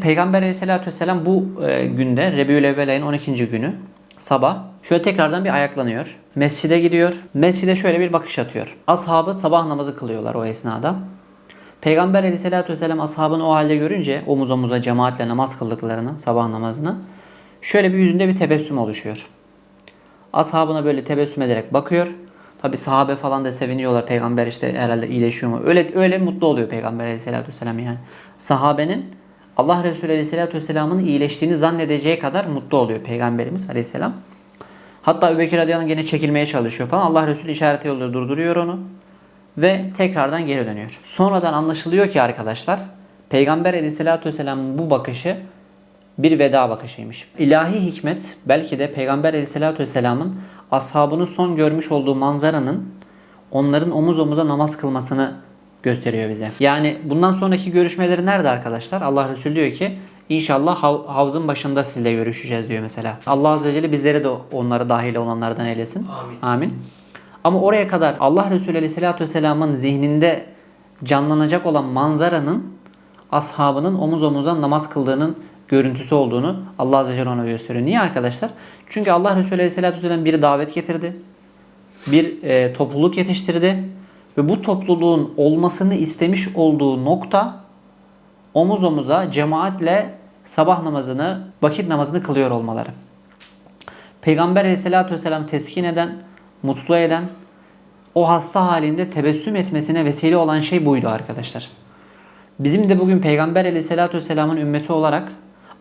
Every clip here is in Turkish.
Peygamber aleyhissalatü vesselam bu e, günde Rebiülevvel ayın 12. günü sabah şöyle tekrardan bir ayaklanıyor. Mescide gidiyor. Mescide şöyle bir bakış atıyor. Ashabı sabah namazı kılıyorlar o esnada. Peygamber aleyhissalatü vesselam ashabını o halde görünce omuz omuza cemaatle namaz kıldıklarını, sabah namazını şöyle bir yüzünde bir tebessüm oluşuyor. Ashabına böyle tebessüm ederek bakıyor. Tabi sahabe falan da seviniyorlar. Peygamber işte herhalde iyileşiyor mu? Öyle öyle mutlu oluyor Peygamber aleyhissalatü vesselam yani. Sahabenin Allah Resulü aleyhissalatü vesselamın iyileştiğini zannedeceği kadar mutlu oluyor Peygamberimiz aleyhisselam. Hatta Ebu Bekir radıyallahu gene çekilmeye çalışıyor falan. Allah Resulü işaret yoluyla durduruyor onu. Ve tekrardan geri dönüyor. Sonradan anlaşılıyor ki arkadaşlar Peygamber aleyhissalatü vesselamın bu bakışı bir veda bakışıymış. İlahi hikmet belki de Peygamber aleyhissalatü vesselamın ashabının son görmüş olduğu manzaranın onların omuz omuza namaz kılmasını gösteriyor bize. Yani bundan sonraki görüşmeleri nerede arkadaşlar? Allah Resulü diyor ki inşallah hav- havzın başında sizle görüşeceğiz diyor mesela. Allah Azze ve Celle bizleri de onlara dahil olanlardan eylesin. Amin. Amin. Ama oraya kadar Allah Resulü Aleyhisselatü Vesselam'ın zihninde canlanacak olan manzaranın ashabının omuz omuza namaz kıldığının görüntüsü olduğunu Allah Azze ve Celle ona gösteriyor. Niye arkadaşlar? Çünkü Allah Resulü Aleyhisselatü Vesselam bir davet getirdi. Bir e, topluluk yetiştirdi. Ve bu topluluğun olmasını istemiş olduğu nokta omuz omuza cemaatle sabah namazını, vakit namazını kılıyor olmaları. Peygamber aleyhissalatü vesselam teskin eden, mutlu eden, o hasta halinde tebessüm etmesine vesile olan şey buydu arkadaşlar. Bizim de bugün Peygamber aleyhissalatü vesselamın ümmeti olarak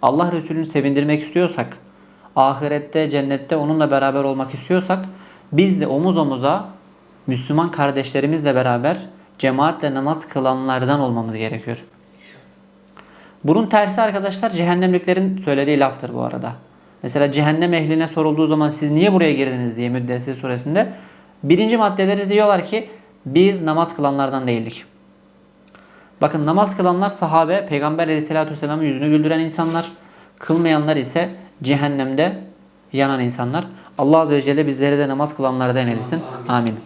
Allah Resulü'nü sevindirmek istiyorsak, ahirette, cennette onunla beraber olmak istiyorsak, biz de omuz omuza Müslüman kardeşlerimizle beraber cemaatle namaz kılanlardan olmamız gerekiyor. Bunun tersi arkadaşlar cehennemliklerin söylediği laftır bu arada. Mesela cehennem ehline sorulduğu zaman siz niye buraya girdiniz diye Müddessir suresinde birinci maddeleri diyorlar ki biz namaz kılanlardan değildik. Bakın namaz kılanlar sahabe, Peygamber aleyhissalatü vesselamın yüzünü güldüren insanlar. Kılmayanlar ise cehennemde yanan insanlar. Allah Azze ve Celle bizleri de namaz kılanlardan eylesin. Amin.